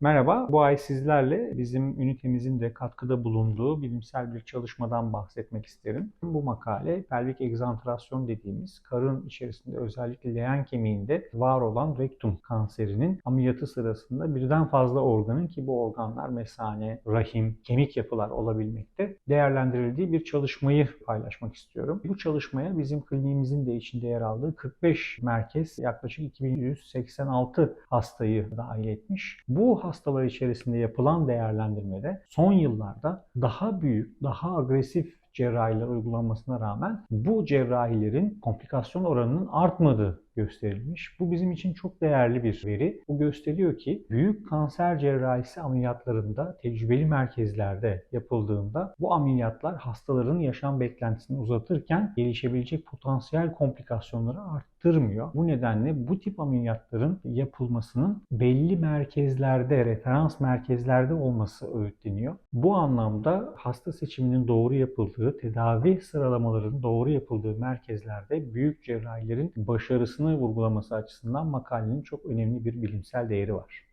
Merhaba, bu ay sizlerle bizim ünitemizin de katkıda bulunduğu bilimsel bir çalışmadan bahsetmek isterim. Bu makale pelvik egzantrasyon dediğimiz karın içerisinde özellikle leğen kemiğinde var olan rektum kanserinin ameliyatı sırasında birden fazla organın ki bu organlar mesane, rahim, kemik yapılar olabilmekte değerlendirildiği bir çalışmayı paylaşmak istiyorum. Bu çalışmaya bizim kliniğimizin de içinde yer aldığı 45 merkez yaklaşık 2186 hastayı dahil etmiş. Bu hastalar içerisinde yapılan değerlendirmede son yıllarda daha büyük, daha agresif cerrahiler uygulanmasına rağmen bu cerrahilerin komplikasyon oranının artmadığı gösterilmiş. Bu bizim için çok değerli bir veri. Bu gösteriyor ki büyük kanser cerrahisi ameliyatlarında tecrübeli merkezlerde yapıldığında bu ameliyatlar hastaların yaşam beklentisini uzatırken gelişebilecek potansiyel komplikasyonları arttırmıyor. Bu nedenle bu tip ameliyatların yapılmasının belli merkezlerde, referans merkezlerde olması öğütleniyor. Bu anlamda hasta seçiminin doğru yapıldığı, tedavi sıralamalarının doğru yapıldığı merkezlerde büyük cerrahilerin başarısını vurgulaması açısından makalenin çok önemli bir bilimsel değeri var.